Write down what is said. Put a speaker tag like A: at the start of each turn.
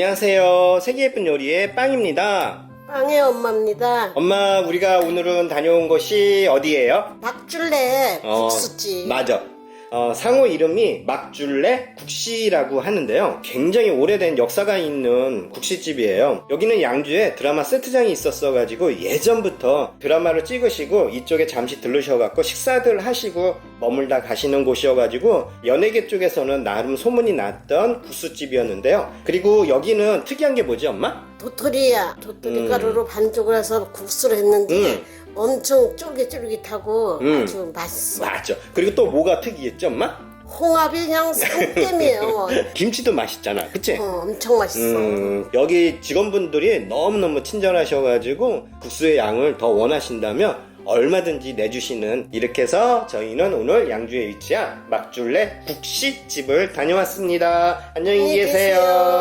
A: 안녕하세요. 세계 예쁜 요리의 빵입니다.
B: 빵의 엄마입니다.
A: 엄마, 우리가 오늘은 다녀온 곳이 어디예요?
B: 박줄레
A: 어,
B: 국수집.
A: 맞아. 어, 상호 이름이 막줄레 국시라고 하는데요. 굉장히 오래된 역사가 있는 국시집이에요. 여기는 양주에 드라마 세트장이 있었어가지고 예전부터 드라마를 찍으시고 이쪽에 잠시 들르셔갖고 식사들 하시고 머물다 가시는 곳이어가지고 연예계 쪽에서는 나름 소문이 났던 국수집이었는데요. 그리고 여기는 특이한 게 뭐지, 엄마?
B: 도토리야. 도토리
A: 음.
B: 가루로 반죽을 해서 국수를 했는데
A: 음.
B: 엄청 쫄깃쫄깃하고
A: 음.
B: 아주 맛있어.
A: 맞죠. 그리고 또 뭐가 특이했죠, 엄마?
B: 홍합이 그냥 상땜이에요.
A: 김치도 맛있잖아. 그치?
B: 어, 엄청 맛있어.
A: 음, 여기 직원분들이 너무너무 친절하셔가지고 국수의 양을 더 원하신다면 얼마든지 내주시는 이렇게 해서 저희는 오늘 양주에 위치한 막줄레 국시집을 다녀왔습니다. 안녕히
B: 안녕히
A: 계세요.
B: 계세요.